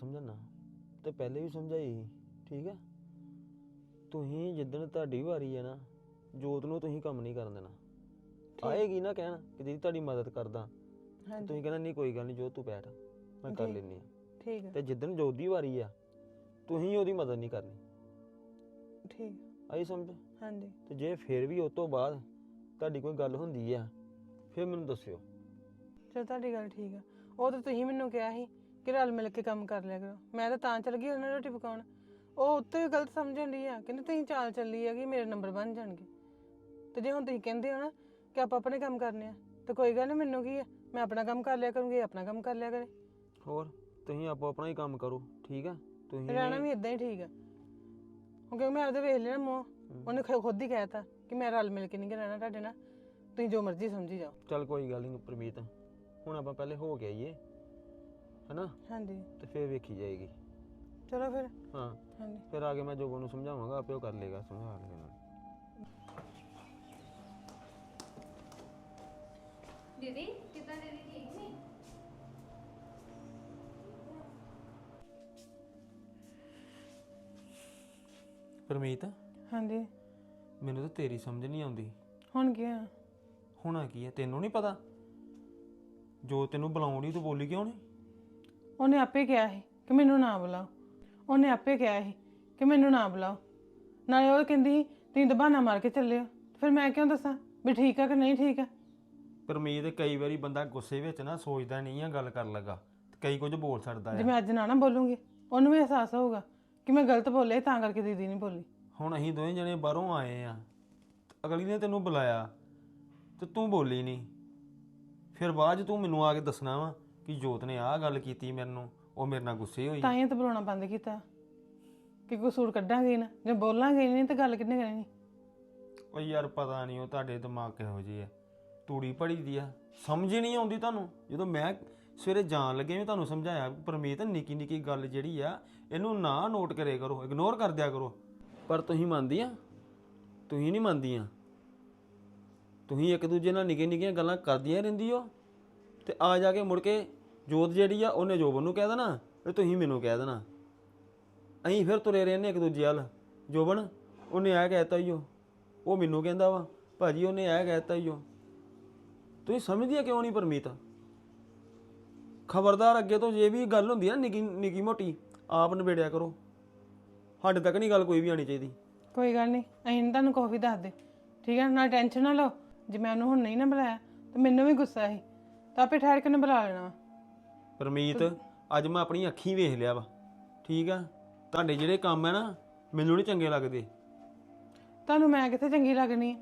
ਸਮਝਣਾ ਤੇ ਪਹਿਲੇ ਵੀ ਸਮਝਾਈ ਸੀ ਠੀਕ ਹੈ ਤੁਸੀਂ ਜਿੱਦਣ ਤੁਹਾਡੀ ਵਾਰੀ ਹੈ ਨਾ ਜੋਤ ਨੂੰ ਤੁਸੀਂ ਕੰਮ ਨਹੀਂ ਕਰਨ ਦੇਣਾ। ਆਏਗੀ ਨਾ ਕਹਿਣ ਕਿ ਦੀਦੀ ਤੁਹਾਡੀ ਮਦਦ ਕਰਦਾ। ਤੇ ਹਾਂਜੀ। ਤੁਸੀਂ ਕਹਿੰਦਾ ਨਹੀਂ ਕੋਈ ਗੱਲ ਨਹੀਂ ਜੋਤ ਤੂੰ ਬੈਠ ਮੈਂ ਕਰ ਜੀ। ਲੈਣੀ ਆ। ਠੀਕ ਹੈ ਤੇ ਜਿੱਦਣ ਜੋਤ ਦੀ ਵਾਰੀ ਆ ਤੁਸੀਂ ਉਹਦੀ ਮਦਦ ਨਹੀਂ ਕਰਨੀ। ਠੀਕ। ਆਈ ਸਮਝ? ਹਾਂਜੀ। ਤੇ ਜੇ ਫਿਰ ਵੀ ਉਸ ਤੋਂ ਬਾਅਦ ਤੁਹਾਡੀ ਕੋਈ ਗੱਲ ਹੁੰਦੀ ਆ ਫਿਰ ਮੈਨੂੰ ਦੱਸਿਓ। ਚਲ ਤੁਹਾਡੀ ਗੱਲ ਠੀਕ ਆ। ਉਹ ਤਾਂ ਤੁਸੀਂ ਮੈਨੂੰ ਕਿਹਾ ਸੀ ਕਿ ਰਲ ਮਿਲ ਕੇ ਕੰਮ ਕਰ ਲਿਆ ਕਰੋ। ਮੈਂ ਤਾਂ ਤਾਂ ਚਲ ਗਈ ਉਹਨਾਂ ਨੂੰ ਰੋਟੀ ਪਕਾਉਣ। ਉਹ ਉੱਤੇ ਵੀ ਗਲਤ ਸਮਝਣ ਦੀ ਆ। ਕਹਿੰਦੇ ਤੁਸੀਂ ਚਾਲ ਚੱਲੀ ਆ ਕਿ ਮੇਰੇ ਨੰਬਰ ਬਣ ਜਾਣਗੇ। ਤੇ ਜੇ ਹੁਣ ਤੁਸੀਂ ਕਹਿੰਦੇ ਹੋ ਨਾ ਕਿ ਆਪਾਂ ਆਪਣੇ ਕੰਮ ਕਰਨੇ ਆ ਤੇ ਕੋਈ ਗੱਲ ਨਹੀਂ ਮੈਨੂੰ ਕੀ ਆ? ਮੈਂ ਆਪਣਾ ਕੰਮ ਕਰ ਲਿਆ ਕਰੂੰਗੀ ਆਪਣਾ ਕੰਮ ਕਰ ਲਿਆ ਕਰੇ। ਹੋਰ ਤੁਸੀਂ ਆਪੋ ਆਪਣਾ ਹੀ ਕੰਮ ਕਰੋ ਠੀਕ ਆ? ਤੁਸੀਂ ਰਹਿਣਾ ਵੀ ਇਦਾਂ ਹੀ ਠੀਕ ਆ। ਕਿਉਂਕਿ ਮੈਂ ਉਹਦੇ ਵੇਖ ਲਿਆ ਮੂੰਹ ਉਹਨੇ ਖੁਦ ਹੀ ਕਹਿਤਾ ਕਿ ਮੈਂ ਰਲ ਮਿਲ ਕੇ ਨਹੀਂ ਰਹਿਣਾ ਤੁਹਾਡੇ ਨਾਲ। ਤੁਸੀਂ ਜੋ ਮਰਜ਼ੀ ਸਮਝੀ ਜਾਓ। ਚੱਲ ਕੋਈ ਗੱਲ ਨਹੀਂ ਪ੍ਰਮੀਤ। ਹੁਣ ਆਪਾਂ ਪਹਿਲੇ ਹੋ ਕੇ ਆਈਏ। ਹਨਾ? ਹਾਂਜੀ। ਤੇ ਫਿਰ ਵੇਖੀ ਜਾਏਗੀ। ਚਲੋ ਫਿਰ। ਹਾਂ। ਹਾਂਜੀ। ਫਿਰ ਆ ਕੇ ਮੈਂ ਜੋਬਨ ਨੂੰ ਸਮਝਾਵਾਂਗਾ ਆਪੇ ਉਹ ਕਰ ਲੇਗਾ ਸਮਝਾ ਲੇਗਾ ਦੀਦੀ ਕਿਦਾਂ ਦੀਦੀ ਠੀਕ ਨੇ? ਪ੍ਰਮੀਤ ਹਾਂਜੀ। ਮੈਨੂੰ ਤਾਂ ਤੇਰੀ ਸਮਝ ਨਹੀਂ ਆਉਂਦੀ। ਹੁਣ ਕੀ ਆ ਹੋਣਾ ਕੀ ਹੈ? ਤੈਨੂੰ ਨਹੀਂ ਪਤਾ? ਜੋ ਤੈਨੂੰ ਬੁਲਾਉਣੀ ਤੂੰ ਬੋਲੀ ਕਿਉਂ ਨਹੀਂ ਉਹਨੇ ਆਪੇ ਕਿਹਾ ਸੀ ਕਿ ਮੈਨੂੰ ਨਾ ਬੁਲਾਓ। ਉਹਨੇ ਆਪੇ ਕਿਹਾ ਸੀ ਕਿ ਮੈਨੂੰ ਨਾ ਬੁਲਾਓ। ਨਾਲੇ ਉਹ ਕਹਿੰਦੀ ਤੁਸੀਂ ਤਾਂ ਬਹਾਨਾ ਮਾਰ ਕੇ ਚੱਲੇ ਹੋ। ਫਿਰ ਮੈਂ ਕਿਉਂ ਦੱਸਾਂ ਵੀ ਠੀਕ ਆ ਕਿ ਨਹੀਂ ਠੀਕ ਆ? ਪਰਮੀਤ ਕਈ ਵਾਰੀ ਬੰਦਾ ਗੁੱਸੇ ਵਿੱਚ ਨਾ ਸੋਚਦਾ ਨਹੀਂ ਆ ਗੱਲ ਕਰਨ ਲੱਗਾ। ਤੇ ਕਈ ਕੁਝ ਬੋਲ ਛੱਡਦਾ ਜੇ ਆ ਮੈਂ ਅੱਜ ਨਾ ਨਾ ਬੋਲੂੰਗੀ ਉਹਨੂੰ ਵੀ ਅਹਿਸਾਸ ਹੋਊਗਾ ਕਿ ਮੈਂ ਗਲਤ ਬੋਲੇ ਤਾਂ ਕਰਕੇ ਦੀਦੀ ਨਹੀਂ ਬੋਲੀ। ਹੁਣ ਅਸੀਂ ਦੋਵੇਂ ਜਣੇ ਬਾਹਰੋਂ ਆਏ ਆ। ਤੇ ਅਗਲੀ ਨੇ ਤੈਨੂੰ ਬੁਲਾਇਆ ਤੇ ਤੂੰ ਬੋਲੀ ਨਹੀਂ। ਫਿਰ ਬਾਅਦ 'ਚ ਤੂੰ ਮੈਨੂੰ ਆ ਕੇ ਦੱਸਣਾ ਵਾ ਕਿ ਜੋਤ ਨੇ ਆਹ ਗੱਲ ਕੀਤੀ ਮੈਨੂੰ ਉਹ ਮੇਰੇ ਨਾਲ ਗੁੱਸੇ ਹੋਈ। ਤਾਂ ਹੀ ਤਾਂ ਬੁਲਾਉਣਾ ਬੰਦ ਕੀਤਾ। ਕਿ ਕਸੂਰ ਕੱਢਾਂਗੇ ਹੀ ਨਾ ਜੇ ਬੋਲਾਂਗੇ ਨਹੀਂ ਤਾਂ ਗੱਲ ਕਿੰਨੇ ਕਰਨੀ। ਓ ਯਾਰ ਪਤਾ ਨਹੀਂ ਉਹ ਤੁਹਾਡੇ ਦਿਮਾਗ ਕਿਹੋ ਜਿਹੇ ਆ। ਤੂੜੀ ਪੜੀ ਦੀ ਆ। ਸਮਝ ਹੀ ਨਹੀਂ ਆਉਂਦੀ ਤੁਹਾਨੂੰ। ਜਦੋਂ ਮੈਂ ਸਵੇਰੇ ਜਾਣ ਲੱਗੇ ਵੀ ਤੁਹਾਨੂੰ ਸਮਝਾਇਆ ਪਰਮੀਤ ਨਿੱਕੀ ਨਿੱਕੀ ਗੱਲ ਜਿਹੜੀ ਆ ਇਹਨੂੰ ਨਾ ਨੋਟ ਕਰੇ ਕਰੋ ਇਗਨੋਰ ਕਰ ਦਿਆ ਕਰੋ। ਪਰ ਤੁਸੀਂ ਮੰਨਦੀਆਂ? ਤੁਸੀਂ ਨਹੀਂ ਮੰਨਦੀਆਂ? ਤੁਸੀਂ ਇੱਕ ਦੂਜੇ ਨਾਲ ਨਿੱਕੀਆਂ ਨਿੱਕੀਆਂ ਗੱਲਾਂ ਕਰਦੀਆਂ ਰਹਿੰਦੀ ਹੋ? ਤੇ ਆ ਜਾ ਕੇ ਮੁੜ ਕੇ ਜੋਤ ਜਿਹੜੀ ਆ, ਉਹਨੇ ਜੋਬਨ ਨੂੰ ਕਹਿ ਦੇਣਾ ਤੇ ਤੁਸੀਂ ਮੈਨੂੰ ਕਹਿ ਦੇਣਾ। ਅਸੀਂ ਫਿਰ ਤੁਰੇ ਰਹਿੰਦੇ ਇੱਕ ਦੂਜੇ ਵੱਲ। ਜੋਬਨ, ਉਹਨੇ ਆ ਕਹਿਤਾ ਈ ਓ ਉਹ ਮੈਨੂੰ ਕਹਿੰਦਾ ਵਾ, ਭਾਜੀ ਉਹਨੇ ਇਹ ਕਹਿਤਾ ਈ ਓ ਤੁਸੀਂ ਸਮਝਦੀਆਂ ਕਿਉਂ ਨਹੀਂ ਪਰਮੀਤ? ਖਬਰਦਾਰ ਅੱਗੇ ਤੋਂ ਜੇ ਵੀ ਗੱਲ ਹੁੰਦੀ ਆ ਨਾ ਨਿੱਕੀ ਨਿੱਕੀ ਮੋਟੀ, ਆਪ ਨਿਬੇੜਿਆ ਕਰੋ। ਸਾਡੇ ਤੱਕ ਨਹੀਂ ਗੱਲ ਕੋਈ ਵੀ ਆਣੀ ਚਾਹੀਦੀ। ਕੋਈ ਗੱਲ ਨਹੀਂ ਅਸੀਂ ਨੀ ਤੁਹਾਨੂੰ ਕੋਈ ਵੀ ਦੱਸ ਦੇ ਠੀਕ ਹੈ ਨਾ ਟੈਨਸ਼ਨ ਨਾ ਲਓ। ਜੇ ਮੈਂ ਉਹਨੂੰ ਹੁਣ ਨਹੀਂ ਨਾ ਬੁਲਾਇਆ, ਤਾਂ ਮੈਨੂੰ ਵੀ ਗੁੱਸਾ ਸੀ। ਤਾਂ ਆਪੇ ਠਹਿਰ ਕੇ ਉਹਨੇ ਬੁਲਾ ਲੈਣਾ ਵਾ। ਪਰਮੀਤ ਅੱਜ ਮੈਂ ਆਪਣੀ ਅੱਖੀਂ ਵੇਖ ਲਿਆ ਵਾ। ਠੀਕ ਆ? ਤੁਹਾਡੇ ਜਿਹੜੇ ਕੰਮ ਹੈ ਨਾ ਮੈਨੂੰ ਨਹੀਂ ਚੰਗੇ ਲੱਗਦੇ। ਤੁਹਾਨੂੰ ਮੈਂ ਕਿੱਥੇ ਚੰਗੀ ਲੱਗਣੀ?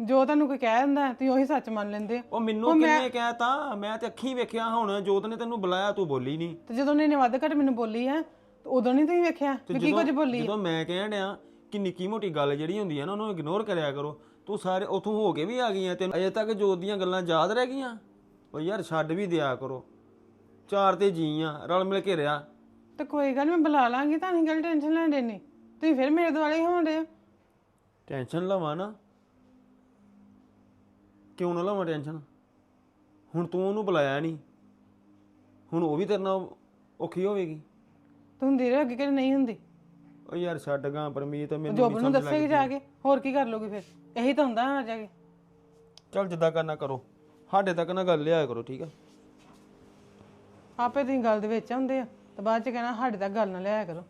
ਜੋ ਤੁਹਾਨੂੰ ਕੋਈ ਕਹਿ ਦਿੰਦਾ ਤੁਸੀਂ ਉਹੀ ਸੱਚ ਮੰਨ ਲੈਂਦੇ। ਹੋ ਉਹ ਮੈਨੂੰ ਕਿੰਨੇ ਕਹਿਤਾ ਮੈਂ ਤੇ ਅੱਖੀਂ ਵੇਖਿਆ ਹੁਣ ਜੋਤ ਨੇ ਤੈਨੂੰ ਬੁਲਾਇਆ ਤੂੰ ਬੋਲੀ ਨਹੀਂ ਤੇ ਜਦੋਂ ਉਹਨੇ ਵੱਧ ਘੱਟ ਮੈਨੂੰ ਬੋਲੀ ਹੈ ਤਾਂ ਉਦੋਂ ਨਹੀਂ ਤੁਸੀਂ ਵੇਖਿਆ ਵੀ ਕੀ ਕੁਝ ਬੋਲੀ ਜਦੋਂ ਮੈਂ ਕਹਿਣ ਡਿਆ ਕਿ ਨਿੱਕੀ ਮੋਟੀ ਗੱਲ ਜਿਹੜੀ ਹੁੰਦੀ ਹੈ ਨਾ ਉਹਨੂੰ ਇਗਨੋਰ ਕਰਿਆ ਕਰੋ। ਤੂੰ ਸਾਰੇ ਉਥੋਂ ਹੋ ਕੇ ਵੀ ਆ ਗਈਆਂ ਤੈਨੂੰ ਅਜੇ ਤੱਕ ਜੋਤ ਦੀਆਂ ਗੱਲਾਂ ਯਾਦ ਰਹਿ ਗਈਆਂ? ਉਹ ਯਾਰ ਛੱਡ ਵੀ ਦਿਆ ਕਰੋ। ਚਾਰ ਤੇ ਜੀ ਆ ਰਲ ਮਿਲ ਕੇ ਰਿਆ ਤੇ ਕੋਈ ਗੱਲ ਨੀ, ਮੈਂ ਬੁਲਾ ਲਾਂਗੀ ਤਾਂ ਨਹੀਂ ਗੱਲ ਟੈਨਸ਼ਨ ਲੈਣ ਦੇਣੀ ਤੁਸੀਂ ਫਿਰ ਮੇਰੇ ਦੁਆਲੇ ਹੋਣਦੇ ਟੈਨਸ਼ਨ ਲਵਾਂ ਨਾ। ਕਿਉਂ ਨਾ ਲਵਾਂ ਟੈਨਸ਼ਨ ਹੁਣ ਤੂੰ ਉਹਨੂੰ ਬੁਲਾਇਆ ਨਹੀਂ ਹੁਣ ਉਹ ਵੀ ਤੇਰੇ ਨਾਲ ਔਖੀ ਹੋਵੇਗੀ। ਤੂੰ ਹੁੰਦੀ ਰਹੇ ਅੱਗੇ ਕਿ ਨਹੀਂ ਹੁੰਦੀ? ਉਹ ਯਾਰ ਛੱਡ ਗਾ ਪਰਮੀਤ ਮੈਨੂੰ ਜੋਬ ਨੂੰ ਦੱਸੇਗੀ ਜਾ ਕੇ ਹੋਰ ਕੀ ਕਰ ਲੋਗੇ ਫਿਰ? ਇਹੀ ਤਾਂ ਹੁੰਦਾ ਆ ਜਾ ਕੇ। ਚੱਲ ਜਿੱਦਾਂ ਕਰਨਾ ਕਰੋ। ਸਾਡੇ ਤੱਕ ਨਾ ਗੱਲ ਲਿਆਇਆ ਕਰੋ ਠੀਕ ਆ? ਆਪੇ ਤੁਸੀਂ ਗੱਲ ਦੇ ਵਿੱਚ ਆਉਂਦੇ ਆ ਤੇ ਬਾਅਦ ਚ ਕਹਿਣਾ ਸਾਡੇ ਤੱਕ ਗੱਲ ਨਾ ਲਿਆਇਆ ਕਰੋ।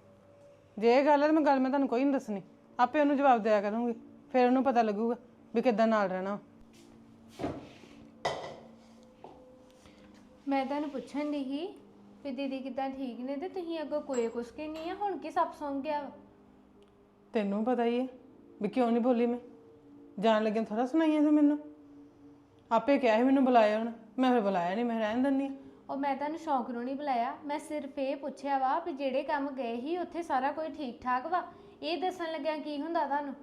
ਜੇ ਇਹ ਗੱਲ ਹੈ ਤਾਂ ਮੈਂ ਗੱਲ ਮੈਂ ਤੁਹਾਨੂੰ ਕੋਈ ਨਹੀਂ ਦੱਸਣੀ। ਆਪੇ ਉਹਨੂੰ ਜਵਾਬ ਦਿਆ ਕਰੂੰਗੀ। ਫਿਰ ਉਹਨੂੰ ਪਤਾ ਲੱਗੂਗਾ ਵੀ ਕਿੱਦਾਂ ਨਾਲ ਰਹਿਣਾ। ਮੈਂ ਤੁਹਾਨੂੰ ਪੁੱਛਣ ਦੀ ਸੀ ਵੀ ਦੀਦੀ ਕਿਦਾਂ ਠੀਕ ਨੇ ਤੇ ਤੁਸੀਂ ਅੱਗੋਂ ਕੋਈ ਕੁਛ ਕੇ ਨਹੀਂ ਆ? ਹੁਣ ਕੀ ਸੱਪ ਸੌਂ ਗਿਆ ਵਾ? ਤੈਨੂੰ ਪਤਾ ਹੀ ਹੈ ਵੀ ਕਿਉਂ ਨਹੀਂ ਬੋਲੀ ਮੈਂ। ਜਾਣ ਲੱਗਿਆ ਥੋੜਾ ਸੁਣਾਈਆਂ ਸੀ ਮੈਨੂੰ। ਆਪੇ ਕਿਹਾ ਸੀ ਮੈਨੂੰ ਬੁਲਾਇਆ ਹੁਣ। ਮੈਂ ਫਿਰ ਬੁਲਾਇਆ ਨਹੀਂ ਮੈਂ ਰਹਿਣ ਦਿੰਦੀ ਹਾਂ। ਉਹ ਮੈਂ ਤੁਹਾਨੂੰ ਸ਼ੌਂਕ ਨੂੰ ਨਹੀਂ ਬੁਲਾਇਆ। ਮੈਂ ਸਿਰਫ ਇਹ ਪੁੱਛਿਆ ਵਾ ਵੀ ਜਿਹੜੇ ਕੰਮ ਗਏ ਸੀ ਉੱਥੇ ਸਾਰਾ ਕੁਝ ਠੀਕ ਠਾਕ ਵਾ? ਇਹ ਦੱਸਣ ਲੱਗਿਆ ਕੀ ਹੁੰਦਾ ਤੁਹਾਨੂੰ?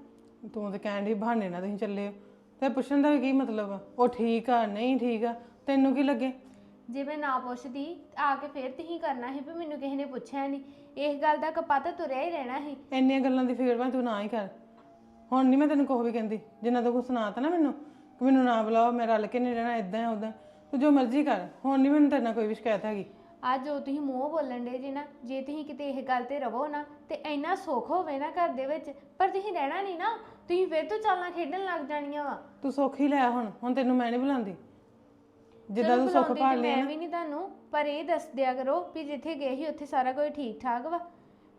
ਤੂੰ ਤਾਂ ਕਹਿਣ ਦੀ ਬਹਾਨੇ ਨਾਲ ਤੁਸੀਂ ਚੱਲੇ ਹੋ। ਤੇ ਪੁੱਛਣ ਦਾ ਵੀ ਕੀ ਮਤਲਬ ਆ? ਉਹ ਠੀਕ ਆ ਨਹੀਂ ਠੀਕ ਆ? ਤੈਨੂੰ ਕੀ ਲੱਗੇ? ਜੇ ਮੈਂ ਨਾ ਪੁੱਛਦੀ ਆ ਕੇ ਫੇਰ ਤੁਸੀਂ ਕਰਨਾ ਸੀ ਵੀ ਮੈਨੂੰ ਕਿਸੇ ਨੇ ਪੁੱਛਿਆ ਨਹੀਂ ਇਸ ਗੱਲ ਦਾ ਕਪੱਤ ਤੁਰਿਆ ਹੀ ਰਹਿਣਾ ਸੀ। ਇੰਨੀਆਂ ਗੱਲਾਂ ਦੀ ਫਿਕਰ ਭਾਵੇਂ ਤੂੰ ਨਾ ਹੀ ਕਰ। ਹੁਣ ਨਹੀਂ ਮੈਂ ਤੈਨੂੰ ਕੁਛ ਵੀ ਕਹਿੰਦੀ। ਜਿੰਨਾ ਤੂੰ ਸੁਣਾਤਾ ਨਾ ਮੈਨੂੰ ਕਿ ਮੈਨੂੰ ਨਾ ਬੁਲਾਓ ਮੈਂ ਰਲ ਕੇ ਨਹੀਂ ਰਹਿਣਾ ਇਦਾਂ ਉਦਾਂ ਤੂੰ ਜੋ ਮਰਜ਼ੀ ਕਰ ਹੁਣ ਨਹੀਂ ਮੈਨੂੰ ਤੇਰੇ ਨਾਲ ਕੋਈ ਵੀ ਸ਼ਿਕਾਇਤ ਹੈਗੀ। ਆ ਜੋ ਤੁਸੀਂ ਮੂੰਹ ਬੋਲਣ ਦੇ ਜੀ ਨਾ ਜੇ ਤੁਸੀਂ ਕਿਤੇ ਇਹ ਗੱਲ ਤੇ ਰਵੋ ਨਾ ਤੇ ਇੰਨਾ ਸੁੱਖ ਹੋਵੇ ਨਾ ਘਰ ਦੇ ਵਿੱਚ ਪਰ ਤੁਸੀਂ ਰਹਿਣਾ ਨਹੀਂ ਨਾ ਤੁਸੀਂ ਫਿਰ ਤੋਂ ਚਾਲਾਂ ਖੇਡਣ ਲੱਗ ਜਾਣੀਆਂ ਵਾ। ਤੂੰ ਸੁੱਖ ਹੀ ਲੈ ਹੁਣ ਹੁਣ ਤੈਨੂੰ ਮੈਂ ਨਹੀਂ ਬੁਲਾਉਂਦੀ। ਜਿੱਦਾਂ ਤੂੰ ਸੁੱਖ ਬੁਲਾਉਂਦੀ ਭਾਲ ਤੇ ਲਿਆ ਮੈਂ ਵੀ ਨਹੀਂ ਤੁਹਾਨੂੰ ਪਰ ਇਹ ਦੱਸ ਦਿਆ ਕਰੋ ਵੀ ਜਿੱਥੇ ਗਏ ਸੀ ਉੱਥੇ ਸਾਰਾ ਕੁਝ ਠੀਕ ਠਾਕ ਵਾ।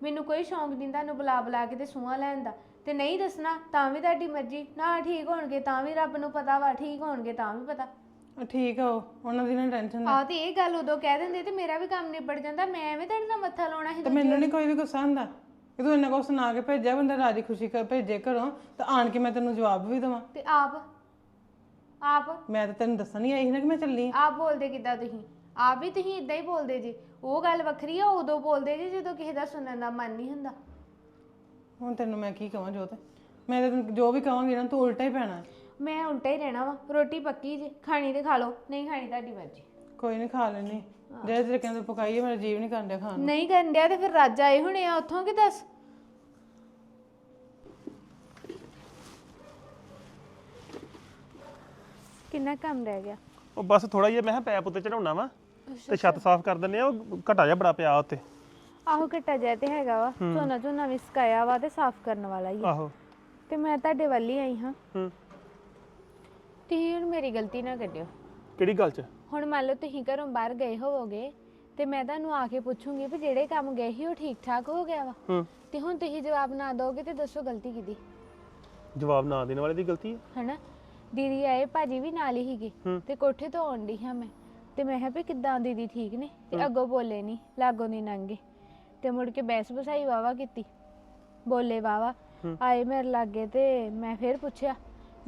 ਮੈਨੂੰ ਕੋਈ ਸ਼ੌਂਕ ਨਹੀਂ ਤੁਹਾਨੂੰ ਬੁਲਾ ਬੁਲਾ ਕੇ ਤੇ ਸੂਹਾਂ ਲੈਣ ਦਾ। ਤੇ ਨਹੀਂ ਦੱਸਣਾ ਤਾਂ ਵੀ ਤੁਹਾਡੀ ਮਰਜ਼ੀ ਨਾ ਠੀਕ ਹੋਣਗੇ ਤਾਂ ਵੀ ਰੱਬ ਨੂੰ ਪਤਾ ਵਾ ਠੀਕ ਹੋਣਗੇ ਤਾਂ ਵੀ ਪਤਾ। ਠੀਕ ਆ ਉਹ ਉਹਨਾਂ ਦੀ ਨਾ ਟੈਨਸ਼ਨ ਆ। ਤੇ ਇਹ ਗੱਲ ਉਦੋਂ ਕਹਿ ਦਿੰਦੇ ਤੇ ਮੇਰਾ ਵੀ ਕੰਮ ਨਿਬੜ ਜਾਂਦਾ ਮੈਂ ਐਵੇਂ ਤੁਹਾਡੇ ਨਾਲ ਮੱਥਾ ਲਾਉਣਾ ਸੀ ਤੇ ਮੈਨੂੰ ਨਹੀਂ ਕੋਈ ਵੀ ਗੁੱਸਾ ਹੁੰਦਾ ਕਿ ਤੂੰ ਇੰਨਾ ਕੁਛ ਸੁਣਾ ਕੇ ਭੇਜਿਆ ਬੰਦਾ ਰਾਜੀ ਖੁਸ਼ੀ ਕਰ ਭੇਜੇ ਘਰੋਂ ਤਾਂ ਆਣ ਕੇ ਮੈਂ ਤੈਨੂੰ ਜਵਾਬ ਵੀ ਦੇਵਾਂ। ਤੇ ਆਪ ਆਪ? ਮੈਂ ਤਾਂ ਤੈਨੂੰ ਦੱਸਣ ਹੀ ਆਈ ਸੀ ਨਾ ਕਿ ਮੈਂ ਚੱਲੀ ਆਂ। ਆਪ ਬੋਲਦੇ ਕਿੱਦਾਂ ਤੁਸੀਂ? ਆਪ ਵੀ ਤੁਸੀਂ ਇਦਾਂ ਹੀ ਬੋਲਦੇ ਜੀ। ਉਹ ਗੱਲ ਵੱਖਰੀ ਆ ਉਦੋਂ ਬੋਲਦੇ ਜੀ ਜਦੋਂ ਕਿਸੇ ਦਾ ਸੁਣਨ ਦਾ ਮਨ ਨਹੀਂ ਹੁੰਦਾ। ਹੁਣ ਤੈਨੂੰ ਮੈਂ ਕੀ ਕਹਾਂ ਜੋਤ? ਮੈਂ ਤਾਂ ਤੈਨੂੰ ਜੋ ਵੀ ਕਹਾਂਗੀ ਨਾ ਤੂੰ ਉਲਟਾ ਹੀ ਪੈਣਾ। ਹੈ। ਮੈਂ ਉਲਟਾ ਹੀ ਰਹਿਣਾ ਵਾ ਰੋਟੀ ਪੱਕੀ ਜੀ ਖਾਣੀ ਤੇ ਖਾ ਲਓ ਨਹੀਂ ਖਾਣੀ ਤੁਹਾਡੀ ਮਰਜ਼ੀ। ਕੋਈ ਨਹੀਂ ਖਾ ਲੈਣੀ ਜੇ ਤਰੀਕੇ ਨਾਲ ਪਕਾਈਏ ਮੇਰਾ ਜੀਵ ਨਹੀਂ ਕਰਨ ਡਿਆ ਖਾਣ ਨੂੰ। ਨਹੀਂ ਕਰਨ ਡਿਆ ਤੇ ਫਿਰ ਰੱਜ ਆਏ ਹੋਣੇ ਆ ਉੱਥੋਂ ਕਿ ਦੱਸ? ਕਿੰਨਾ ਕੰਮ ਰਹਿ ਗਿਆ? ਉਹ ਬਸ ਥੋੜਾ ਜਿਹਾ ਮੈਂ ਕਿਹਾ ਪੈਪ ਉੱਤੇ ਚੜਾਉਣਾ ਵਾ ਤੇ ਛੱਤ ਸਾਫ਼ ਕਰ ਦਿੰਨੇ ਆ ਉਹ ਘਟਾ ਜਿਹਾ ਬੜਾ ਪਿਆ ਉੱਤੇ ਆਹੋ ਘਟਾ ਜਿਹਾ ਤੇ ਹੈਗਾ ਵਾ ਝੋਨਾ ਝੋਨਾ ਵੀ ਸਕਾਇਆ ਵਾ ਤੇ ਸਾਫ਼ ਕਰਨ ਵਾਲਾ ਹੀ ਆ। ਆਹੋ। ਤੇ ਮੈਂ ਤੁਹਾਡੇ ਵੱਲ ਹੀ ਆਈ ਹਾਂ। ਹੂੰ। ਤੁਸੀਂ ਹੁਣ ਮੇਰੀ ਗਲਤੀ ਨਾ ਕੱਢਿਓ। ਕਿਹੜੀ ਗੱਲ 'ਚ? ਹੁਣ ਮੰਨ ਲਓ ਤੁਸੀਂ ਘਰੋਂ ਬਾਹਰ ਗਏ ਹੋਵੋਗੇ ਤੇ ਮੈਂ ਤੁਹਾਨੂੰ ਆ ਕੇ ਪੁੱਛੂੰਗੀ ਵੀ ਜਿਹੜੇ ਕੰਮ ਗਏ ਸੀ ਉਹ ਠੀਕ ਠਾਕ ਹੋ ਗਿਆ ਵਾ। ਹੂੰ। ਤੇ ਹੁਣ ਤੁਸੀਂ ਜਵਾਬ ਨਾ ਦੋਗੇ ਤੇ ਦੱਸੋ ਗਲਤੀ ਕਿਹਦੀ। ਜਵਾਬ ਨਾ ਦੇਣ ਵਾਲੇ ਦੀ ਗਲਤੀ ਹੈ? ਹਨਾ? ਦੀਦੀ ਆਏ ਭਾਜੀ ਵੀ ਨਾਲ ਹੀ ਸੀਗੇ ਹੂੰ। ਤੇ ਕੋਠੇ ਤੋਂ ਆਉਣ ਡਈ ਹਾਂ ਮੈਂ। ਤੇ ਮੈਂ ਕਿਹਾ ਵੀ ਕਿੱਦਾਂ ਦੀਦੀ ਠੀਕ ਨੇ? ਤੇ ਅੱਗੋਂ ਬੋਲੇ ਨਹੀਂ ਲਾਗੋਂ ਨਹੀਂ ਨੰਗੇ। ਤੇ ਮੁੜ ਕੇ ਬੈਸ ਬਸਾਈ ਵਾਵਾ ਕੀਤੀ। ਬੋਲੇ ਵਾਵਾ ਆਏ ਮੇਰੇ ਲਾਗੇ ਤੇ ਮੈਂ ਫੇਰ ਪੁੱਛਿਆ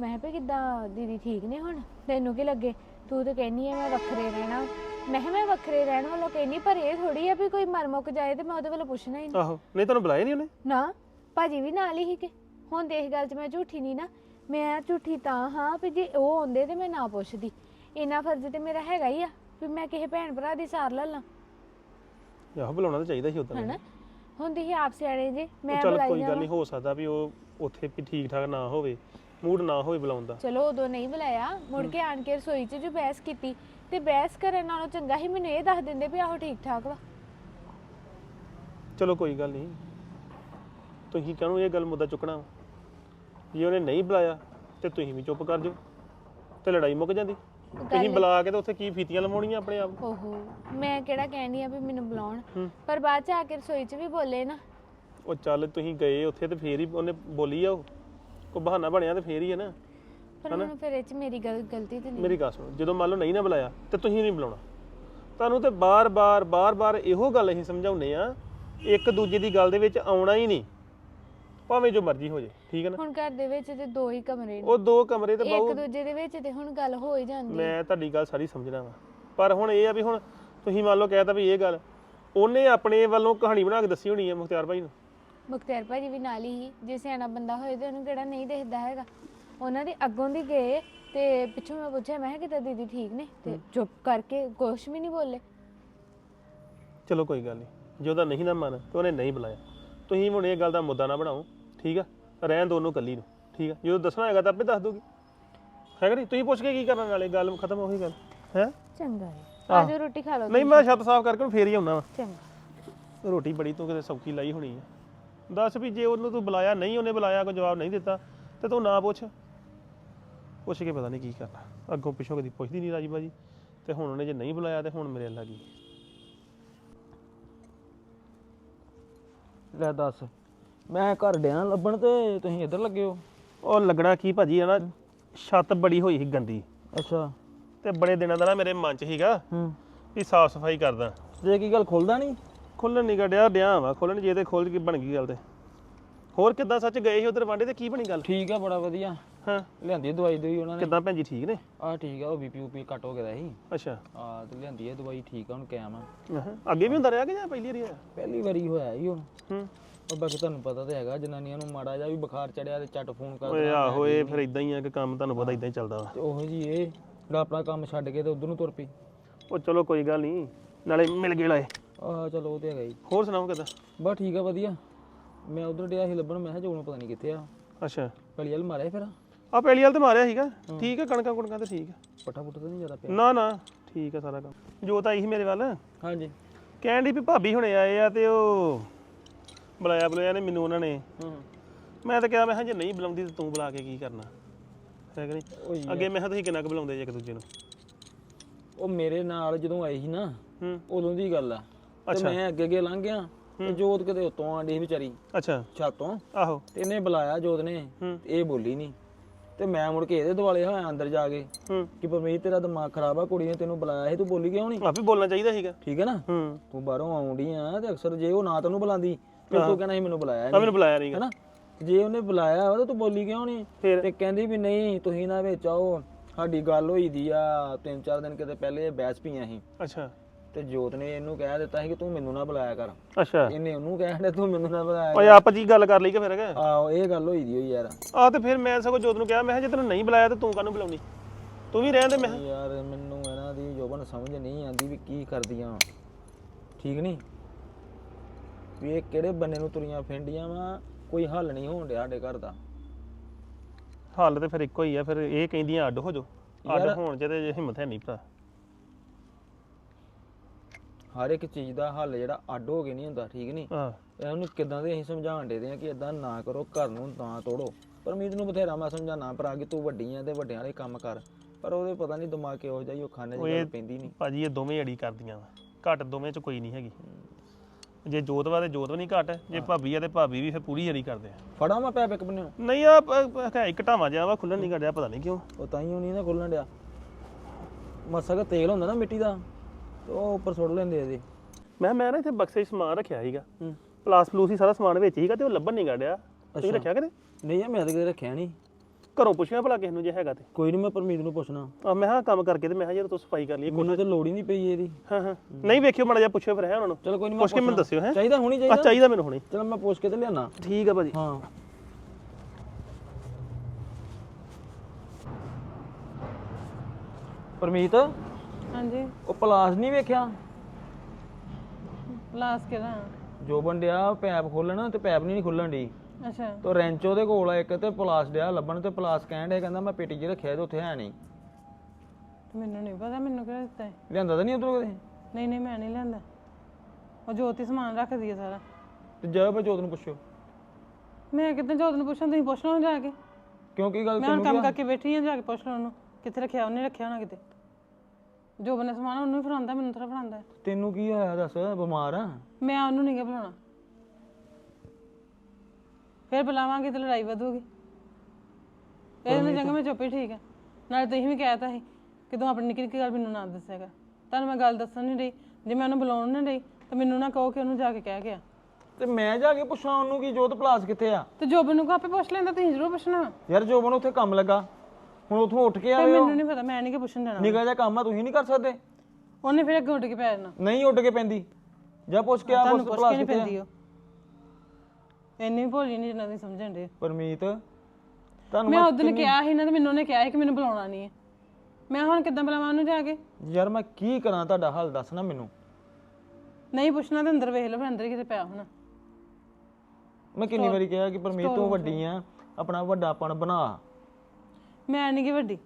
ਮੈਂ ਕਿਹਾ ਕਿੱਦਾਂ ਦੀਦੀ ਠੀਕ ਨੇ ਹੁਣ? ਤੈਨੂੰ ਕੀ ਲੱਗੇ? ਤੂੰ ਤਾਂ ਕਹਿੰਨੀ ਆ ਮੈਂ ਵੱਖਰੇ ਰਹਿਣਾ। ਮੈਂ ਕਿਹਾ ਮੈਂ ਵੱਖਰੇ ਰਹਿਣ ਵੱਲੋਂ ਕਹਿੰਨੀ ਪਰ ਇਹ ਥੋੜੀ ਆ ਵੀ ਕੋਈ ਮਰ ਮੁੱਕ ਜਾਏ ਤੇ ਮੈਂ ਉਹਦੇ ਵੱਲੋਂ ਪੁੱਛਣਾ ਹੀ ਨਹੀਂ। ਆਹੋ ਨਹੀਂ ਤੁਹਾਨੂੰ ਬੁਲਾਇਆ ਨਹੀਂ ਉਹਨੇ? ਨਾ ਭਾਜੀ ਵੀ ਨਾਲ ਹੀ ਸੀਗੇ ਹੁਣ ਦੇਖ ਗੱਲ 'ਚ ਮੈਂ ਝੂਠੀ ਨਹੀਂ ਨਾ। ਮੈਂ ਝੂਠੀ ਤਾਂ ਹਾਂ ਵੀ ਜੇ ਉਹ ਆਉਂਦੇ ਤੇ ਮੈਂ ਨਾ ਪੁੱਛਦੀ। ਇੰਨਾ ਫਰਜ਼ ਤੇ ਮੇਰਾ ਹੈਗਾ ਹੀ ਆ ਵੀ ਮੈਂ ਕਿਸੇ ਭੈਣ ਭਰਾ ਦੀ ਸਾਰ ਲੈ ਲਾਂ। ਆਹੋ ਬੁਲਾਉਣਾ ਤਾਂ ਚਾਹੀਦਾ ਸੀ ਉਦੋਂ ਹਨਾ? ਹੁਣ ਤੁਸੀਂ ਆਪ ਸਿਆਣੇ ਜੇ ਮੈਂ ਚੱਲ ਬੁਲਾਈ ਕੋਈ ਗੱਲ ਨਹੀਂ ਹੋ ਸਕਦਾ ਵੀ ਉਹ ਉੱਥੇ ਵੀ ਠੀਕ ਠਾਕ ਨਾ ਹੋਵੇ। ਮੂਡ ਨਾ ਹੋਵੇ ਬੁਲਾਉਣ ਦਾ। ਚਲੋ ਉਦੋਂ ਨਹੀਂ ਬੁਲਾਇਆ ਮੁੜ ਕੇ ਆਣ ਕੇ ਰਸੋਈ 'ਚ ਜੋ ਬਹਿਸ ਕੀਤੀ ਤੇ ਬਹਿਸ ਕਰਨ ਨਾਲੋਂ ਚੰਗਾ ਹੀ ਮੈਨੂੰ ਇਹ ਦੱਸ ਦਿੰਦੇ ਵੀ ਆਹੋ ਠੀਕ ਠਾਕ ਵਾ। ਚਲੋ ਕੋਈ ਗੱਲ ਨਹੀਂ। ਤੁਸੀਂ ਕਾਹਨੂੰ ਇਹ ਗੱਲ ਮੁੱਦਾ ਚੁੱਕਣਾ? ਜੇ ਉਹਨੇ ਨਹੀਂ ਬੁਲਾਇਆ ਤੇ ਤੁਸੀਂ ਵੀ ਚੁੱਪ ਕਰ ਜਾਓ ਤੇ ਲੜਾਈ ਮੁੱਕ ਜਾਂਦੀ। ਤੁਸੀਂ ਬੁਲਾ ਕੇ ਤੇ ਉੱਥੇ ਕੀ ਫੀਤੀਆਂ ਲਵਾਉਣੀਆਂ ਆਪਣੇ ਆਪ? ਓਹੋ ਮੈਂ ਕਿਹੜਾ ਕਹਿਣੀ ਆ ਵੀ ਮੈਨੂੰ ਬੁਲਾਉਣ ਹੂੰ। ਪਰ ਬਾਅਦ 'ਚ ਆ ਕੇ ਰਸੋਈ 'ਚ ਵੀ ਬੋਲੇ ਨਾ। ਉਹ ਚੱਲ ਤੁਸੀਂ ਗਏ ਉੱਥੇ ਤੇ ਫੇਰ ਹੀ ਉਹਨੇ ਬੋਲੀ ਆ ਉਹ। ਕੋ ਬਹਾਨਾ ਬਣਿਆ ਤੇ ਫੇਰ ਹੀ ਹੈ ਨਾ। ਪਰ ਹੁਣ ਫਿਰ ਇਹ 'ਚ ਮੇਰੀ ਗਲ- ਗਲਤੀ ਤੇ ਨਹੀਂ। ਮੇਰੀ ਗੱਲ ਸੁਣੋ ਜਦੋਂ ਮੰਨ ਲਓ ਨਹੀਂ ਨਾ ਬੁਲਾਇਆ ਤੇ ਤੁਸੀਂ ਨਹੀਂ ਬੁਲਾਉਣਾ। ਤੁਹਾਨੂੰ ਤੇ ਬਾਰ-ਬਾਰ ਬਾਰ-ਬਾਰ ਇਹੋ ਗੱਲ ਅਸੀਂ ਸਮਝਾਉਨੇ ਆ ਇੱਕ ਦੂਜੇ ਦੀ ਗੱਲ ਦੇ ਵਿੱਚ ਆਉਣਾ ਹੀ ਨਹੀਂ। ਭਾਵੇਂ ਜੋ ਮਰਜ਼ੀ ਹੋ ਜੇ ਠੀਕ ਹੈ ਨਾ? ਹੁਣ ਘਰ ਦੇ ਵਿੱਚ ਤੇ ਦੋ ਹੀ ਕਮਰੇ ਨੇ। ਉਹ ਦੋ ਕਮਰੇ ਤੇ ਇੱਕ ਬਹੁ ਦੂਜੇ ਦੇ ਵਿੱਚ ਤੇ ਹੁਣ ਗੱਲ ਹੋ ਹੀ ਜਾਂਦੀ ਹੈ। ਮੈਂ ਤੁਹਾਡੀ ਗੱਲ ਸਾਰੀ ਸਮਝਣਾ ਵਾ। ਪਰ ਹੁਣ ਇਹ ਆ ਵੀ ਹੁਣ ਤੁਸੀਂ ਮੰਨ ਲਓ ਕਹਿਤਾ ਵੀ ਇਹ ਗੱਲ ਉਹਨੇ ਆਪਣੇ ਵੱਲੋਂ ਕਹਾਣੀ ਬਣਾ ਕੇ ਦੱਸੀ ਹੋਣੀ ਹੈ ਮੁਖਤਿਆਰ ਭਾਈ ਨੂੰ। ਮੁਖਤਿਆਰ ਭਾਜੀ ਵੀ ਨਾਲ ਹੀ ਸੀ। ਜੇ ਸਿਆਣਾ ਬੰਦਾ ਹੋਏ ਤੇ ਉਹਨੂੰ ਕਿਹੜਾ ਨਹੀਂ ਦਿਖਦਾ ਹੈਗਾ। ਉਹਨਾਂ ਦੇ ਅੱਗੋਂ ਦੀ ਗਏ ਤੇ ਪਿੱਛੋਂ ਮੈਂ ਪੁੱਛਿਆ ਮੈਂ ਕਿਹਾ ਕਿਤਾ ਦੀਦੀ ਠੀਕ ਨੇ? ਤੇ ਚੁੱਪ ਕਰਕੇ ਕੁਛ ਵੀ ਨਹੀਂ ਬੋਲੇ। ਚਲੋ ਕੋਈ ਗੱਲ ਨਹੀਂ। ਜੇ ਉਹਦਾ ਨਹੀਂ ਨਾ ਮਨ ਤੇ ਉਹਨੇ ਨਹੀਂ ਬੁਲਾਇਆ। ਤੁਸੀਂ ਹੁਣ ਇਹ ਗੱਲ ਦਾ ਮੁੱਦਾ ਨਾ ਬਣਾਓ ਠੀਕ ਆ? ਰਹਿਣ ਦੋ ਉਹਨੂੰ ਕੱਲੀ ਨੂੰ ਠੀਕ ਆ? ਜਦੋਂ ਦੱਸਣਾ ਹੈਗਾ ਤਾਂ ਆਪੇ ਦੱਸ ਦੋਗੇ। ਹੈਗਾ ਨਹੀਂ? ਤੁਸੀਂ ਪੁੱਛ ਕੇ ਕੀ ਕਰਨ ਵਾਲੇ? ਗੱਲ ਖਤਮ ਉਹੀ ਗੱਲ। ਹੈ? ਚੰਗਾ ਹੈ। ਆਜੋ ਰੋਟੀ ਖਾ ਲਓ ਨਹੀਂ ਮੈਂ ਛੱਤ ਸਾਫ਼ ਕਰਕੇ ਹੁਣ ਫੇਰ ਹੀ ਆਉਣਾ ਵਾ। ਚੰਗਾ। ਰੋਟੀ ਬੜੀ ਤੂੰ ਕਿਤੇ ਸੌਖੀ ਲਾਈ ਹੋਣੀ ਹੈ ਦੱਸ ਵੀ ਜੇ ਉਹਨੂੰ ਤੂੰ ਬੁਲਾਇਆ ਨਹੀਂ ਉਹਨੇ ਬੁਲਾਇਆ ਕੋਈ ਜਵਾਬ ਨਹੀਂ ਦਿੱਤਾ ਤੇ ਤੂੰ ਨਾ ਪੁੱਛ। ਪੁੱਛ ਕੇ ਪਤਾ ਨਹੀਂ ਕੀ ਕਰਨਾ। ਅੱਗੋਂ ਪਿੱਛੋਂ ਕਦੀ ਪੁੱਛਦੀ ਨਹੀਂ ਰਾਜੀ ਬਾਜੀ ਤੇ ਹੁਣ ਉਹਨੇ ਜੇ ਨਹੀਂ ਬੁਲਾਇਆ ਤੇ ਹੁਣ ਮੇਰੇ ਲੱਗੀ। ਲੈ ਦੱਸ ਮੈਂ ਘਰ ਡਿਆ ਲੱਭਣ ਤੇ ਤੁਸੀਂ ਇੱਧਰ ਲੱਗੇ ਹੋ? ਉਹ ਲੱਗਣਾ ਕੀ ਭਾਜੀ ਆ ਨਾ ਛੱਤ ਬੜੀ ਹੋਈ ਸੀ ਗੰਦੀ। ਅੱਛਾ। ਤੇ ਬੜੇ ਦਿਨਾਂ ਦਾ ਨਾ ਮੇਰੇ ਮਨ ਚ ਸੀਗਾ ਹੂੰ। ਵੀ ਸਾਫ਼ ਸਫ਼ਾਈ ਕਰਦਾ। ਜੇ ਕੀ ਗੱਲ ਖੁੱਲਦਾ ਨਹੀਂ? ਖੁੱਲਣ ਨਹੀਂ ਗੜਿਆ ਡਿਆ ਵਾ ਖੋਲਣ ਜੇ ਤੇ ਖੋਲ ਕੇ ਬਣ ਗਈ ਗੱਲ ਤੇ। ਹੋਰ ਕਿੱਦਾਂ ਸੱਚ ਗਏ ਸੀ ਉਧਰ ਵਾਂਡੇ ਤੇ ਕੀ ਬਣੀ ਗੱਲ? ਠੀਕ ਆ ਬੜਾ ਵਧੀਆ। ਹਾਂ। ਲਿਆਂਦੀ ਆ ਦਵਾਈ ਦੋਈ ਉਹਨਾਂ ਨੇ। ਕਿੱਦਾਂ ਭੈਣ ਜੀ ਠੀਕ ਨੇ? ਆ ਠੀਕ ਆ ਉਹ ਬੀਪੀ ਉਪੀ ਘਟ ਹੋ ਗਿਆ ਸੀ। ਅੱਛਾ। ਆ ਤੇ ਲਿਆਂਦੀ ਆ ਦਵਾਈ ਠੀਕ ਆ ਹੁਣ ਕਾਇਮ ਆ। ਅਹਾਂ। ਅੱਗੇ ਵੀ ਹੁੰਦਾ ਰਿਹਾ ਕਿ ਜਾਂ ਪਹਿਲੀ ਵਾਰੀ ਆ ਪਹਿਲੀ ਵਾਰੀ ਹੋਇਆ ਹੀ ਉਹ। ਹੂੰ। ਉਹ ਬਾਕੀ ਤੁਹਾਨੂੰ ਪਤਾ ਤੇ ਹੈਗਾ ਜਨਾਨੀਆਂ ਨੂੰ ਮਾੜਾ ਜਿਹਾ ਵੀ ਬੁਖਾਰ ਚੜਿਆ ਤੇ ਝੱਟ ਫੋਨ ਕਰ ਓਏ ਆਹੋ ਇਹ ਫਿਰ ਇਦਾਂ ਹੀ ਆ ਕਿ ਕੰਮ ਤੁਹਾਨੂੰ ਪਤਾ ਇਦਾਂ ਹੀ ਚੱਲਦਾ ਵਾ। ਉਹੋ ਜੀ ਇਹ ਜਿਹੜਾ ਆਪਣਾ ਕੰਮ ਛੱਡ ਕੇ ਤੇ ਉਧਰ ਨੂੰ ਤੁਰ ਪਈ। ਉਹ ਚਲੋ ਕੋਈ ਗੱਲ ਨਹੀਂ ਨਾਲੇ ਮਿਲ ਗਏ ਲਾਏ। ਆ ਚਲੋ ਉਹ ਤੇ ਹੈਗਾ ਹੀ ਹੋਰ ਸੁਣਾਓ ਕਿੱਦਾਂ? ਬਸ ਠੀਕ ਆ ਵਧੀਆ। ਮੈਂ ਉਧਰ ਡਿਆ ਸੀ ਲੱਭਣ ਮੈਂ ਕਿਹਾ ਜੋਨ ਪਤਾ ਨਹੀਂ ਕਿੱਥੇ ਆ। ਅੱਛਾ। ਪਹਿਲੀ ਵਾਲ ਮਾਰਿਆ ਫਿਰ? ਆ ਪਹਿਲੀ ਵਾਲ ਤੇ ਮਾਰਿਆ ਸੀਗਾ। ਠੀਕ ਆ ਕਣਕਾਂ ਕੁਣਕਾਂ ਤੇ ਠੀਕ ਆ। ਪੱਠਾ ਪੁੱਠਾ ਤਾਂ ਨਹੀਂ ਜ਼ਿਆਦਾ ਪਿਆ। ਨਾ ਨਾ ਠੀਕ ਆ ਸਾਰਾ ਕੰਮ। ਜੋਤ ਆਈ ਸੀ ਮੇਰੇ ਵੱਲ। ਹਾਂਜੀ। ਕਹਿਣ ਦੀ ਵੀ ਭਾਬੀ ਹੁਣੇ ਆਏ ਆ ਤੇ ਉਹ ਬੁਲਾਇਆ ਬੁਲਾਇਆ ਨੇ ਮੈਨੂੰ ਉਹਨਾਂ ਨੇ। ਹੂੰ। ਮੈਂ ਤਾਂ ਕਿਹਾ ਮੈਂ ਕਿਹਾ ਜੇ ਨਹੀਂ ਬੁਲਾਉਂਦੀ ਤਾਂ ਤੂੰ ਬੁਲਾ ਕੇ ਕੀ ਕਰਨਾ? ਹੈ ਕਿ ਨਹੀਂ? ਅੱਗੇ ਮੈਂ ਕਿਹਾ ਤੁਸੀਂ ਕਿੰਨਾ ਕੁ ਬੁਲਾਉਂਦੇ ਜੇ ਇੱਕ ਦੂਜੇ ਨੂੰ? ਉਹ ਮੇਰੇ ਨਾਲ ਜਦੋਂ ਆਈ ਸੀ ਨਾ ਹੂੰ। ਉਦੋਂ ਦੀ ਗੱਲ ਆ। ਤੇ ਅੱਛਾ। ਮੈਂ ਅੱਗੇ ਅੱਗੇ ਲੰਘ ਗਿਆ ਤੇ ਜੋਤ ਕਿਤੇ ਉੱਤੋਂ ਆਂਡੀ ਵਿਚਾਰੀ ਅੱਛਾ। ਛਾਤੋਂ। ਆਹੋ। ਤੇ ਇਹਨੇ ਬੁਲਾਇਆ ਜੋਤ ਨੇ ਹੂੰ। ਤੇ ਇਹ ਬੋਲੀ ਨਹੀਂ ਤੇ ਮੈਂ ਮੁੜ ਕੇ ਇਹਦੇ ਦੁਆਲੇ ਹੋਇਆ ਅੰਦਰ ਜਾ ਕੇ। ਹੂੰ। ਕਿ ਪਰਮੀਤ ਤੇਰਾ ਦਿਮਾਗ ਖਰਾਬ ਆ ਕੁੜੀ ਨੇ ਤੈਨੂੰ ਬੁਲਾਇਆ ਸੀ ਤੂੰ ਬੋਲੀ ਕਿਉਂ ਨਹੀਂ ਆਪੇ ਬੋਲਣਾ ਚਾਹੀਦਾ ਸੀਗਾ। ਠੀਕ ਹੈ ਨਾ? ਹੂੰ। ਤੂੰ ਬਾਹਰੋਂ ਆਉਂਦੀ ਆ ਤੇ ਅਕਸਰ ਜੇ ਉਹ ਨਾ ਤੈਨੂੰ ਬੁਲਾਉਂਦੀ ਫਿਰ ਤੂੰ ਕਹਿਣਾ ਸੀ ਮੈਨੂੰ ਬੁਲਾਇਆ ਆ ਨਹੀਂ ਮੈਨੂੰ ਬੁਲਾਇਆ ਨਹੀਂਗਾ ਹੈਨਾ ਜੇ ਉਹਨੇ ਬੁਲਾਇਆ ਵਾ ਤਾਂ ਤੂੰ ਬੋਲੀ ਕਿਉਂ ਨਹੀਂ ਫਿਰ? ਤੇ ਕਹਿੰਦੀ ਵੀ ਨਹੀਂ ਤੁਸੀਂ ਨਾ ਵਿੱਚ ਆਓ। ਸਾਡੀ ਗੱਲ ਹੋਈ ਦੀ ਆ ਤਿੰਨ ਚਾਰ ਦਿਨ ਕਿਤੇ ਪਹਿਲੇ ਬਹਿਸ ਪਈਆਂ ਸੀ। ਅੱਛਾ। ਤੇ ਜੋਤ ਨੇ ਇਹਨੂੰ ਕਹਿ ਦਿੱਤਾ ਸੀ ਕਿ ਤੂੰ ਮੈਨੂੰ ਨਾ ਬੁਲਾਇਆ ਕਰ। ਅੱਛਾ। ਇਹਨੇ ਉਹਨੂੰ ਕਹਿ ਦਿੱਤਾ ਤੂੰ ਮੈਨੂੰ ਨਾ ਬੁਲਾਇਆ ਓਏ ਆਪ ਜੀ ਗੱਲ ਕਰ ਲਈ ਕਿ ਫਿਰ ਹੈਗਾ? ਆਹੋ ਇਹ ਗੱਲ ਹੋਈ ਦੀ ਹੋਈ ਯਾਰ। ਆ ਤੇ ਫਿਰ ਮੈਂ ਸਗੋਂ ਜੋਤ ਨੂੰ ਕਿਹਾ ਮੈਂ ਕਿਹਾ ਜੇ ਤੈਨੂੰ ਨਹੀਂ ਬੁਲਾਇਆ ਤਾਂ ਤੂੰ ਕਾਹਨੂੰ ਬੁਲਾਉਣੀ ਤੂੰ ਵੀ ਰਹਿਣ ਦੇ ਮੈਂ ਕਿਹਾ। ਯਾਰ ਮੈਨੂੰ ਇਹਨਾਂ ਦੀ ਜੋਬਨ ਸਮਝ ਨਹੀਂ ਆਉਂਦੀ ਵੀ ਕੀ ਕਰਦੀਆਂ। ਠੀਕ ਨਹੀਂ ਵੀ ਇਹ ਕਿਹੜੇ ਬੰਨੇ ਨੂੰ ਤੁਰੀਆਂ ਫਿੰਡੀਆਂ ਵਾ ਕੋਈ ਹੱਲ ਨਹੀਂ ਹੋਣ ਡਿਆ ਸਾਡੇ ਘਰ ਦਾ। ਹੱਲ ਤੇ ਫਿਰ ਇੱਕੋ ਹੀ ਆ ਫਿਰ ਇਹ ਕਹਿੰਦੀਆਂ ਅੱਡ ਹੋ ਜਾਓ। ਅੱਡ ਯਾਰ- ਹੋਣ ਚ ਤੇ ਹਿੰਮਤ ਹੈ ਨਹੀਂ ਭਰਾ। ਹਰ ਇੱਕ ਚੀਜ਼ ਦਾ ਹੱਲ ਜਿਹੜਾ ਅੱਡ ਹੋ ਕੇ ਨਹੀਂ ਹੁੰਦਾ ਠੀਕ ਨਹੀਂ? ਹਾਂ। ਇਹਨੂੰ ਕਿਦਾਂ ਦੇ ਅਸੀਂ ਸਮਝਾਉਣ ਦੇ ਆ ਕਿ ਇਦਾਂ ਨਾ ਕਰੋ ਘਰ ਨੂੰ ਨਾ ਤੋੜੋ। ਪਰਮੀਤ ਨੂੰ ਬਥੇਰਾ ਮੈਂ ਸਮਝਾਣਾ ਭਰਾ ਕਿ ਤੂੰ ਵੱਡੀ ਆ ਤੇ ਵੱਡਿਆਂ ਵਾਲੇ ਕੰਮ ਕਰ। ਪਰ ਉਹਦੇ ਪਤਾ ਨਹੀਂ ਦਿਮਾਗ ਕਿਹੋ ਜਿਹਾ ਉਹ ਖਾਣੇ ਦੀ ਗੱਲ ਪੈਂਦੀ ਨਹੀਂ। ਭਾਜੀ ਇਹ ਦੋਵੇਂ ਅੜੀ ਕਰਦੀਆਂ ਵਾ। ਘੱਟ ਦੋਵੇਂ ਚ ਕੋਈ ਨਹੀਂ ਹੈਗੀ। ਜੇ ਜੋਤ ਵਾ ਤੇ ਜੋਤ ਵੀ ਨਹੀਂ ਘੱਟ ਜੇ ਭਾਬੀ ਆ ਤੇ ਭਾਬੀ ਵੀ ਫਿਰ ਪੂਰੀ ਅੜੀ ਕਰਦੇ ਆ। ਫੜਾ ਮੈਂ ਪੈਪ ਇੱਕ ਬੰਨਿਓ। ਨਹੀਂ ਆ ਇੱਕ ਢਾਵਾ ਜਿਹਾ ਵਾ ਖੁੱਲਣ ਨਹੀਂ ਕੱਢਿਆ ਪਤਾ ਨਹੀਂ ਕਿਉਂ। ਉਹ ਤਾਂ ਹੀ ਨਹੀਂ ਨਾ ਖੁੱਲਣ ਡਿਆ। ਮਸਾ ਦਾ ਤੇਲ ਹੁੰਦਾ ਨਾ ਮਿੱਟੀ ਦਾ। ਤੇ ਉਹ ਉੱਪਰ ਸੁੱਟ ਲੈਂਦੇ ਇਹਦੇ ਮੈਂ ਮੈਂ ਨਾ ਇੱਥੇ ਬਕਸੇ 'ਚ ਸਮਾਨ ਰੱਖਿਆ ਸੀਗਾ। ਹੂੰ। ਪਲਾਸ ਪਲੂਸ ਹੀ ਸਾਰਾ ਸਮਾਨ ਵਿੱਚ ਸੀਗਾ ਤੇ ਉਹ ਲੱਭਣ ਨਹੀਂ ਕੱਢਿਆ। ਤੁਸੀਂ ਰੱਖਿਆ ਕਿਤੇ ਨਹੀਂ ਯਾਰ ਮੈਂ ਤਾਂ ਕਿਤੇ ਰੱਖਿਆ ਨਹੀਂ। ਘਰੋਂ ਪੁੱਛਿਆ ਭਲਾ ਕਿਸੇ ਨੂੰ ਜੇ ਹੈਗਾ ਤੇ। ਕੋਈ ਨਹੀਂ ਮੈਂ ਪਰਮੀਤ ਨੂੰ ਪੁੱਛਣਾ। ਆ ਮੈਂ ਹਾਂ ਕੰਮ ਕਰਕੇ ਤੇ ਮੈਂ ਕਿਹਾ ਯਾਰ ਤੂੰ ਸਫ਼ਾਈ ਕਰ ਲਈ ਮੈਨੂੰ ਤੇ ਲੋੜ ਹੀ ਨਹੀਂ ਪਈ ਇਹਦੀ। ਹਾਂ ਹਾਂ। ਨਹੀਂ ਵੇਖਿਓ ਮਾੜਾ ਜਿਹਾ ਪੁੱਛਿਓ ਫਿਰ ਹੈ ਉਹਨਾਂ ਨੂੰ। ਚਲੋ ਕੋਈ ਨਹੀਂ ਪੁੱਛ ਕੇ ਮੈਨੂੰ ਦੱਸਿਓ ਹੈ। ਚਾਹੀਦਾ ਹੁਣੀ ਆ ਚਾਹੀਦਾ ਚਾਹੀਦਾ ਮੈਨੂੰ ਹੁਣੇ। ਚਲੋ ਮੈਂ ਪੁੱਛ ਕੇ ਤੇ ਲਿਆਣਾ ਠੀਕ ਆ ਭਾਜੀ। ਹਾਂ। ਪਰਮੀਤ? ਹਾਂਜੀ। ਉਹ ਪਲਾਸ ਨਹੀਂ ਵੇਖਿਆ? ਲਾਸ ਕਿਹਦਾ? ਜੋ ਬੰਡਿਆ ਪੈਪ ਖੋਲਣ ਤੇ ਪੈਪ ਨਹੀਂ ਖੁੱਲਣ ਦੀ ਅੱਛਾ। ਤੋ ਰੈਂਚ ਉਹਦੇ ਕੋਲ ਆ ਇੱਕ ਤੇ ਪਲਾਸ ਡਿਆ ਲੱਭਣ ਤੇ ਪਲਾਸ ਕਹਿਣ ਡਿਆ ਕਹਿੰਦਾ ਮੈਂ ਪੇਟੀ 'ਚ ਰੱਖਿਆ ਤੇ ਉੱਥੇ ਹੈ ਨਹੀਂ। ਤੇ ਮੈਨੂੰ ਨਹੀਂ ਪਤਾ ਮੈਨੂੰ ਕਿਹੜਾ ਦਿੱਤਾ ਹੈ? ਲਿਆਂਦਾ ਤਾਂ ਨਹੀਂ ਉਧਰੋਂ ਕਦੇ? ਨਹੀਂ ਨਹੀਂ ਮੈਂ ਨਹੀਂ ਲੈਂਦਾ ਉਹ ਜੋਤੀ ਸਮਾਨ ਰੱਖਦੀ ਹੈ ਸਾਰਾ। ਤੇ ਜਾ ਮੈਂ ਜੋਤ ਨੂੰ ਪੁੱਛਿਓ। ਮੈਂ ਕਿਤੇ ਜੋਤ ਨੂੰ ਪੁੱਛਾਂ ਤੁਸੀਂ ਪੁੱਛ ਲਓ ਜਾ ਕੇ। ਕਿਉਂ ਕੀ ਗੱਲ ਮੈਂ ਹੁਣ ਕੰਮ ਕਰਕੇ ਬੈਠੀ ਹਾਂ ਜਾ ਕੇ ਪੁੱਛ ਲਓ ਉਹਨੂੰ। ਕਿੱਥੇ ਰੱਖਿਆ ਉਹਨੇ ਰੱਖਿਆ ਹੋਣਾ ਕਿਤੇ? ਜੋ ਬਨੇ ਸਮਾਨ ਉਹਨੂੰ ਹੀ ਫੜਾਉਂਦਾ ਮੈਨੂੰ ਥੋੜਾ ਫੜਾਉਂਦਾ। ਤੈਨੂੰ ਕੀ ਹੋਇਆ ਦੱਸ ਬਿਮਾਰ ਆ? ਮੈਂ ਉਹਨੂੰ ਨਹੀਂ ਗਾ ਬੁਲਾਉਣਾ ਫਿਰ ਬੁਲਾਵਾਂਗੇ ਤੇ ਲੜਾਈ ਵਧੂਗੀ। ਨਾਲ ਚੰਗਾ ਮੈਂ ਚੁੱਪ ਹੀ ਠੀਕ ਹੈ ਨਾਲੇ ਤੁਸੀਂ ਵੀ ਕਹਿਤਾ ਸੀ ਕਿ ਤੂੰ ਆਪਣੀ ਨਿੱਕੀ ਨਿੱਕੀ ਗੱਲ ਮੈਨੂੰ ਨਾ ਦੱਸਿਆਗਾ। ਤੁਹਾਨੂੰ ਮੈਂ ਗੱਲ ਦੱਸਣ ਨਹੀਂ ਰਹੀ ਜੇ ਮੈਂ ਉਹਨੂੰ ਬੁਲਾਉਣ ਨਹੀਂ ਰਹੀ ਤਾਂ ਮੈਨੂੰ ਨਾ ਕਹੋ ਕਿ ਉਹਨੂੰ ਜਾ ਕੇ ਕਹਿ ਗਿਆ। ਤੇ ਮੈਂ ਜਾ ਕੇ ਪੁੱਛਾਂ ਉਹਨੂੰ ਕਿ ਜੋਤ ਪਲਾਸ ਕਿੱਥੇ ਆ? ਤੇ ਜੋਬਨ ਨੂੰ ਕੋ ਆਪੇ ਪੁੱਛ ਲੈਂਦਾ ਤੁਸੀਂ ਜ਼ਰੂਰ ਪੁੱਛਣਾ। ਯਾਰ ਜੋਬਨ ਉੱਥੇ ਕੰਮ ਲੱਗਾ। ਹੁਣ ਉੱਥੋਂ ਉੱਠ ਕੇ ਆਏ ਹੋ ਮੈਨੂੰ ਨਹੀਂ ਪਤਾ ਮੈਂ ਨਹੀਂ ਕਿ ਪੁੱਛਣ ਦੇਣਾ ਨਿਕਾ ਜਿਹਾ ਕੰਮ ਆ ਤੁਸੀਂ ਨਹੀਂ ਕਰ ਸਕਦੇ? ਉਹਨੇ ਫਿਰ ਅੱਗੇ ਉੱਡ ਕੇ ਪੈ ਜਾਣਾ। ਨਹੀਂ ਉੱਡ ਕੇ ਪੈਂਦੀ। ਜਾ ਪੁੱਛ ਕੇ ਆ ਤੁਹਾਨੂੰ ਪੁੱਛ ਕੇ ਨਹੀਂ ਕਿੱਥੇ ਆ ਪੈਂਦੀ ਉਹ। ਇੰਨੀ ਵੀ ਭੋਲੀ ਨਹੀਂ ਜਿੰਨਾ ਤੁਸੀਂ ਸਮਝਣ ਦੇ ਪਰਮੀਤ ਤੁਹਾਨੂੰ ਮੈਂ ਉਦੋਂ ਕਿਹਾ ਸੀ ਨਾ ਤੇ ਮੈਨੂੰ ਉਹਨੇ ਕਿਹਾ ਸੀ ਕਿ ਮੈਨੂੰ ਬੁਲਾਉਣਾ ਨਹੀਂ ਹੈ। ਮੈਂ ਹੁਣ ਕਿੱਦਾਂ ਬੁਲਾਵਾਂ ਉਹਨੂੰ ਜਾ ਕੇ? ਯਾਰ ਮੈਂ ਕੀ ਕਰਾਂ ਤੁਹਾਡਾ ਹੱਲ ਦੱਸ ਨਾ ਮੈਨੂੰ। ਨਹੀਂ ਪੁੱਛਣਾ ਤੇ ਅੰਦਰ ਵੇਖ ਲਓ ਫਿਰ ਅੰਦਰ ਹੀ ਕਿਤੇ ਪਿਆ ਹੋਣਾ। ਮੈਂ ਕਿੰਨੀ ਵਾਰੀ ਕਿਹਾ ਕਿ ਪਰਮੀਤ ਤੂੰ ਵੱਡੀ ਆ ਆਪਣਾ ਵੱਡਾਪਣ ਬਣਾ। ਮੈਂ ਨਹੀਂ ਕਿ ਵੱਡੀ।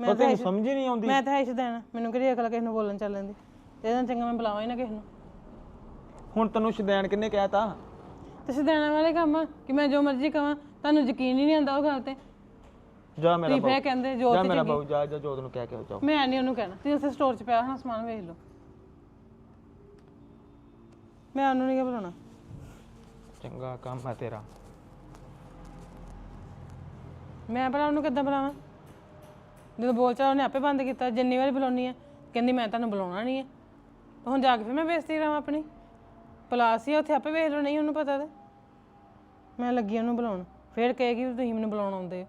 ਮੈਂ ਤੈਨੂੰ ਸਮਝ ਹੀ ਨਹੀਂ ਆਉਂਦੀ। ਮੈਂ ਤਾਂ ਇਸ ਦੇਣਾ। ਮੈਨੂੰ ਕਿਹੜੀ ਅਕਲ ਕਿਸੇ ਨੂੰ ਬੋਲਣ ਚੱਲਣ ਦੀ। ਇਹਦੇ ਨਾਲ ਚੰਗਾ ਮੈਂ ਬੁਲਾਵਾਂ ਹੀ ਨਾ ਕਿਸੇ ਨੂੰ। ਹੁਣ ਤੈਨੂੰ ਸ਼ਦੈਣ ਕਿੰਨੇ ਕਹਿਤਾ? ਤੇ ਸਿਧਾਣਾ ਵਾਲੇ ਕੰਮ ਆ ਕਿ ਮੈਂ ਜੋ ਮਰਜ਼ੀ ਕਵਾਂ ਤੁਹਾਨੂੰ ਯਕੀਨ ਹੀ ਨਹੀਂ ਆਉਂਦਾ ਉਹ ਗੱਲ ਤੇ। ਜਾ ਮੇਰਾ ਤੁਸੀਂ ਬਾਊ ਫੇਰ ਕਹਿੰਦੇ ਜੋ ਜਾ ਤੇ ਮੇਰਾ ਬਾਊ ਜਾ ਜਾ ਜੋਤ ਨੂੰ ਕਹਿ ਕੇ ਆਓ, ਜਾਓ। ਮੈਂ ਨਹੀਂ ਉਹਨੂੰ ਕਹਿਣਾ। ਤੁਸੀਂ ਉਸੇ ਸਟੋਰ 'ਚ ਪਿਆ ਹੋਣਾ ਸਮਾਨ ਵੇਖ ਲਓ। ਮੈਂ ਉਹਨੂੰ ਨਹੀਂ ਬੁਲਾਉਣਾ। ਚੰਗਾ ਕੰਮ ਹੈ ਤੇਰਾ। ਮੈਂ ਭਲਾ ਉਹਨੂੰ ਕਿੱਦਾਂ ਬੁਲਾਵਾਂ? ਜਦੋਂ ਬੋਲ ਚਾਲ ਉਹਨੇ ਆਪੇ ਬੰਦ ਕੀਤਾ ਜਿੰਨੀ ਵਾਰੀ ਬੁਲਾਉਣੀ ਹੈ ਕਹਿੰਦੀ ਮੈਂ ਤੁਹਾਨੂੰ ਬੁਲਾਉਣਾ ਨਹੀਂ ਹੈ ਹੁਣ ਜਾ ਕੇ ਫਿਰ ਮੈਂ ਬੇਇੱਜ਼ਤੀ ਕਰਾਵਾਂ ਆਪਣੀ। ਪਲਾਸ ਹੀ ਆ, ਉੱਥੇ ਆਪੇ ਵੇਖ ਲਓ ਨਹੀਂ ਉਹਨੂੰ ਪਤਾ ਤਾਂ। ਮੈਂ ਲੱਗੀ ਉਹਨੂੰ ਬੁਲਾਉਣ। ਫਿਰ ਕਹੇਗੀ ਵੀ ਤੁਸੀਂ ਮੈਨੂੰ ਬੁਲਾਉਣ ਆਉਂਦੇ ਹੋ।